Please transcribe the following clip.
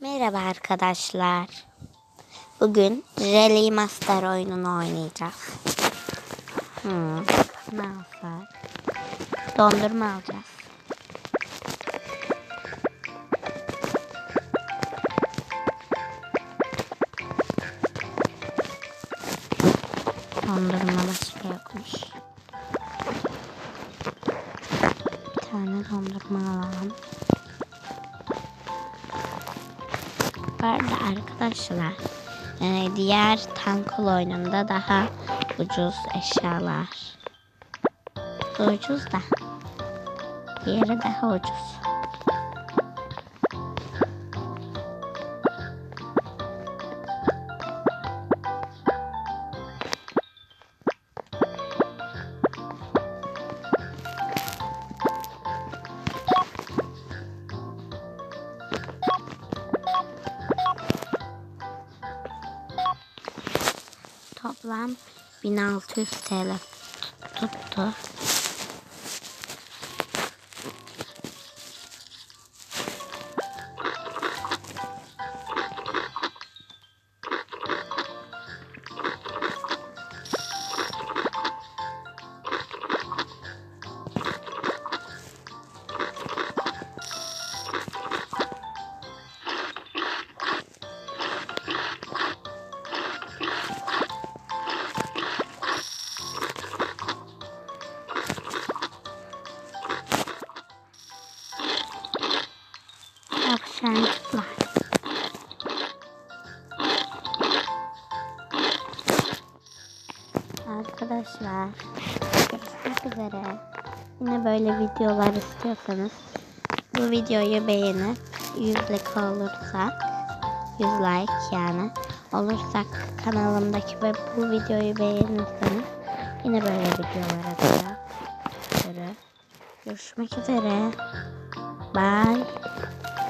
Merhaba arkadaşlar. Bugün Rally Master oyununu oynayacağız. Hmm, ne alsak? Dondurma alacağız. Dondurma başka yokmuş. Bir tane dondurma alalım. Arada arkadaşlar e, diğer tankol oyununda daha ucuz eşyalar. Ucuz da diğeri daha ucuz. Toplam 1600 TL tuttu. Tavşancıklar. Arkadaşlar görüşmek üzere. Yine böyle videolar istiyorsanız bu videoyu beğenip 100 like olursak 100 like yani olursak kanalımdaki ve bu videoyu beğenirseniz yine böyle videolar atacağım. Görüşmek üzere. Bye.